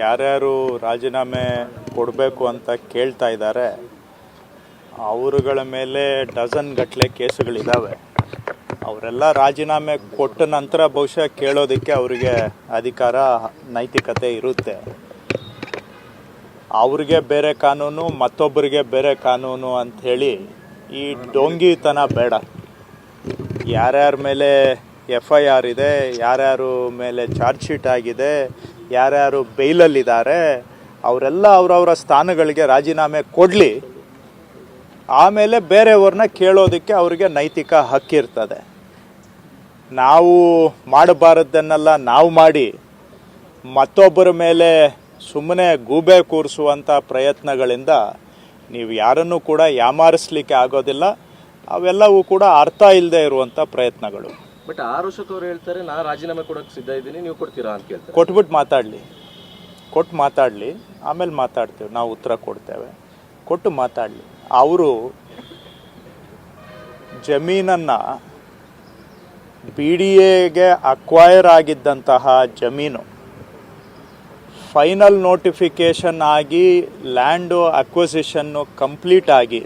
ಯಾರ್ಯಾರು ರಾಜೀನಾಮೆ ಕೊಡಬೇಕು ಅಂತ ಕೇಳ್ತಾ ಇದ್ದಾರೆ, ಅವರುಗಳ ಮೇಲೆ ಡಜನ್ ಗಟ್ಟಲೆ ಕೇಸುಗಳಿದ್ದಾವೆ ಅವರೆಲ್ಲ ರಾಜೀನಾಮೆ ಕೊಟ್ಟ ನಂತರ ಬಹುಶಃ ಕೇಳೋದಕ್ಕೆ ಅವರಿಗೆ ಅಧಿಕಾರ, ನೈತಿಕತೆ ಇರುತ್ತೆ. ಅವ್ರಿಗೆ ಬೇರೆ ಕಾನೂನು, ಮತ್ತೊಬ್ಬರಿಗೆ ಬೇರೆ ಕಾನೂನು ಅಂಥೇಳಿ ಈ ಡೊಂಗಿತನ ಬೇಡ. ಯಾರ್ಯಾರ ಮೇಲೆ ಎಫ್ ಐ ಆರ್ ಇದೆ, ಯಾರ್ಯಾರು ಮೇಲೆ ಚಾರ್ಜ್ ಶೀಟ್ ಆಗಿದೆ ಯಾರ್ಯಾರು ಬೈಲಲ್ಲಿದ್ದಾರೆ, ಅವರೆಲ್ಲ ಅವರವರ ಸ್ಥಾನಗಳಿಗೆ ರಾಜೀನಾಮೆ ಕೊಡಲಿ. ಆಮೇಲೆ ಬೇರೆಯವ್ರನ್ನ ಕೇಳೋದಕ್ಕೆ ಅವರಿಗೆ ನೈತಿಕ ಹಕ್ಕಿರ್ತದೆ ನಾವು ಮಾಡಬಾರದ್ದನ್ನೆಲ್ಲ ನಾವು ಮಾಡಿ, ಮತ್ತೊಬ್ಬರ ಮೇಲೆ ಸುಮ್ಮನೆ ಗೂಬೆ ಕೂರಿಸುವಂಥ ಪ್ರಯತ್ನಗಳಿಂದ ನೀವು ಯಾರನ್ನೂ ಕೂಡ ಯಾಮಾರಿಸ್ಲಿಕ್ಕೆ ಆಗೋದಿಲ್ಲ. ಅವೆಲ್ಲವೂ ಕೂಡ ಅರ್ಥ ಇಲ್ಲದೆ ಇರುವಂಥ ಪ್ರಯತ್ನಗಳು. ಬಟ್ ಆರೋಷಕ್ ಅವ್ರು ಹೇಳ್ತಾರೆ, ನಾ ರಾಜೀನಾಮೆ ಕೊಡೋಕೆ ಸಿದ್ಧ ಇದ್ದೀನಿ, ನೀವು ಕೊಡ್ತೀರಾ? ಅಂತ ಕೇಳ್ತಾರೆ. ಕೊಟ್ಬಿಟ್ಟು ಮಾತಾಡಲಿ. ಕೊಟ್ಟು ಮಾತಾಡಲಿ, ಆಮೇಲೆ ಮಾತಾಡ್ತೇವೆ, ನಾವು ಉತ್ತರ ಕೊಡ್ತೇವೆ. ಕೊಟ್ಟು ಮಾತಾಡಲಿ. ಅವರು ಜಮೀನನ್ನು ಬಿ ಡಿ ಎಗೆ ಅಕ್ವೈರ್ ಆಗಿದ್ದಂತಹ ಜಮೀನು ಫೈನಲ್ ನೋಟಿಫಿಕೇಷನ್ ಆಗಿ ಲ್ಯಾಂಡು ಅಕ್ವಸಿಷನ್ನು ಕಂಪ್ಲೀಟ್ ಆಗಿ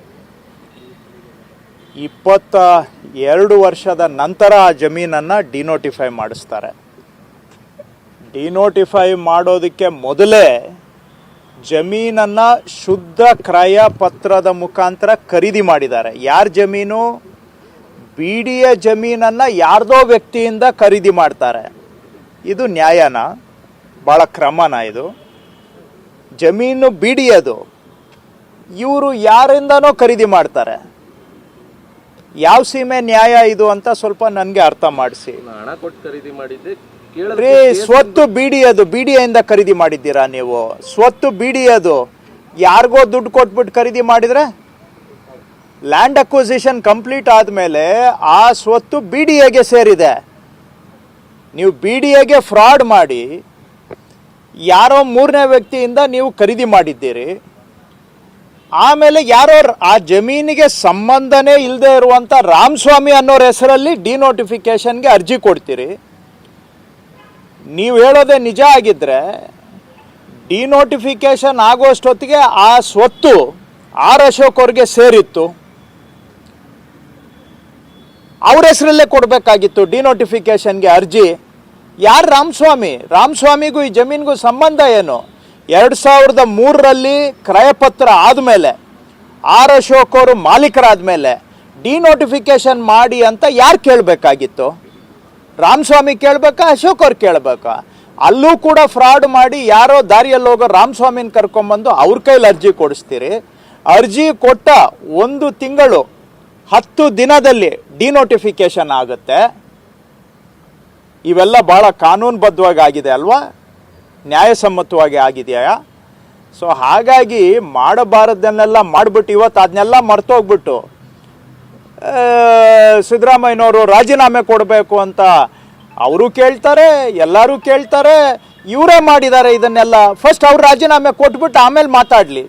ಇಪ್ಪತ್ತ ಎರಡು ವರ್ಷದ ನಂತರ ಆ ಜಮೀನನ್ನು ಡಿನೋಟಿಫೈ ಮಾಡಿಸ್ತಾರೆ. ಡಿನೋಟಿಫೈ ಮಾಡೋದಕ್ಕೆ ಮೊದಲೇ ಜಮೀನನ್ನು ಶುದ್ಧ ಕ್ರಯ ಪತ್ರದ ಮುಖಾಂತರ ಖರೀದಿ ಮಾಡಿದ್ದಾರೆ. ಯಾರ ಜಮೀನು? ಬಿ ಡಿ ಎ ಜಮೀನನ್ನು ಯಾರ್ದೋ ವ್ಯಕ್ತಿಯಿಂದ ಖರೀದಿ ಮಾಡ್ತಾರೆ. ಇದು ನ್ಯಾಯನ ಭಾಳ ಕ್ರಮನ ಇದು. ಜಮೀನು ಬಿ ಡಿ ಎದು ಇವರು ಯಾರಿಂದನೋ ಖರೀದಿ ಮಾಡ್ತಾರೆ. ಯಾವ ಸೀಮೆ ನ್ಯಾಯ ಇದು ಅಂತ ಸ್ವಲ್ಪ ನನಗೆ ಅರ್ಥ ಮಾಡಿಸಿ. ಹಣ ಕೊಟ್ಟು ಖರೀದಿ ಮಾಡಿದ್ದೆ. ರೀ ಸ್ವತ್ತು ಬಿಡಿ ಅದು ಬಿಡಿಯಿಂದ ಖರೀದಿ ಮಾಡಿದ್ದೀರಾ ನೀವು? ಸ್ವತ್ತು ಬಿಡಿ ಅದು ಯಾರಿಗೋ ದುಡ್ಡು ಕೊಟ್ಬಿಟ್ಟು ಖರೀದಿ ಮಾಡಿದ್ರೆ? ಲ್ಯಾಂಡ್ ಅಕ್ವಿಸಿಷನ್ ಕಂಪ್ಲೀಟ್ ಆದಮೇಲೆ ಆ ಸ್ವತ್ತು ಬಿ ಡಿ ಎಗೆ ಸೇರಿದೆ. ನೀವು ಬಿ ಡಿ ಎಗೆ ಫ್ರಾಡ್ ಮಾಡಿ ಯಾರೋ ಮೂರನೇ ವ್ಯಕ್ತಿಯಿಂದ ನೀವು ಖರೀದಿ ಮಾಡಿದ್ದೀರಿ. ಆಮೇಲೆ ಯಾರೋ ಆ ಜಮೀನಿಗೆ ಸಂಬಂಧನೇ ಇಲ್ಲದೆ ಇರುವಂಥ ರಾಮಸ್ವಾಮಿ ಅನ್ನೋರ ಹೆಸರಲ್ಲಿ ಡಿನೋಟಿಫಿಕೇಶನ್ಗೆ ಅರ್ಜಿ ಕೊಡ್ತೀರಿ. ನೀವು ಹೇಳೋದೇ ನಿಜ ಆಗಿದ್ದರೆ ಡಿನೋಟಿಫಿಕೇಶನ್ ಆಗೋಷ್ಟೊತ್ತಿಗೆ ಆ ಸ್ವತ್ತು ಆರ್ ಅಶೋಕ್ ಅವ್ರಿಗೆ ಸೇರಿತ್ತು. ಅವ್ರ ಹೆಸರಲ್ಲೇ ಕೊಡಬೇಕಾಗಿತ್ತು ಡಿನೋಟಿಫಿಕೇಶನ್ಗೆ ಅರ್ಜಿ. ಯಾರು ರಾಮಸ್ವಾಮಿ? ರಾಮಸ್ವಾಮಿಗೂ ಈ ಜಮೀನಿಗೂ ಸಂಬಂಧ ಏನು? ಎರಡು ಸಾವಿರದ ಮೂರರಲ್ಲಿ ಕ್ರಯಪತ್ರ ಆದಮೇಲೆ ಆರ್ ಅಶೋಕ್ ಅವರು ಮಾಲೀಕರಾದಮೇಲೆ ಡಿನೋಟಿಫಿಕೇಶನ್ ಮಾಡಿ ಅಂತ ಯಾರು ಕೇಳಬೇಕಾಗಿತ್ತು? ರಾಮಸ್ವಾಮಿ ಕೇಳಬೇಕಾ, ಅಶೋಕ್ ಅವ್ರು ಕೇಳಬೇಕಾ? ಅಲ್ಲೂ ಕೂಡ ಫ್ರಾಡ್ ಮಾಡಿ ಯಾರೋ ದಾರಿಯಲ್ಲಿ ಹೋಗೋ ರಾಮಸ್ವಾಮಿನ ಕರ್ಕೊಂಬಂದು ಅವ್ರ ಕೈಲಿ ಅರ್ಜಿ ಕೊಡಿಸ್ತೀರಿ. ಅರ್ಜಿ ಕೊಟ್ಟ ಒಂದು ತಿಂಗಳು, ಹತ್ತು ದಿನದಲ್ಲಿ ಡಿನೋಟಿಫಿಕೇಶನ್ ಆಗುತ್ತೆ. ಇವೆಲ್ಲ ಭಾಳ ಕಾನೂನುಬದ್ಧವಾಗಿ ಆಗಿದೆ ಅಲ್ವಾ? ನ್ಯಾಯಸಮ್ಮತವಾಗಿ ಆಗಿದೆಯಾ? ಸೊ ಹಾಗಾಗಿ ಮಾಡಬಾರದನ್ನೆಲ್ಲ ಮಾಡಿಬಿಟ್ಟು ಇವತ್ತು ಅದನ್ನೆಲ್ಲ ಮರ್ತೋಗ್ಬಿಟ್ಟು ಸಿದ್ದರಾಮಯ್ಯನವರು ರಾಜೀನಾಮೆ ಕೊಡಬೇಕು ಅಂತ ಅವರು ಕೇಳ್ತಾರೆ, ಎಲ್ಲರೂ ಕೇಳ್ತಾರೆ, ಇವರೇ ಮಾಡಿದ್ದಾರೆ ಇದನ್ನೆಲ್ಲ. ಫಸ್ಟ್ ಅವ್ರು ರಾಜೀನಾಮೆ ಕೊಟ್ಬಿಟ್ಟು ಆಮೇಲೆ ಮಾತಾಡಲಿ.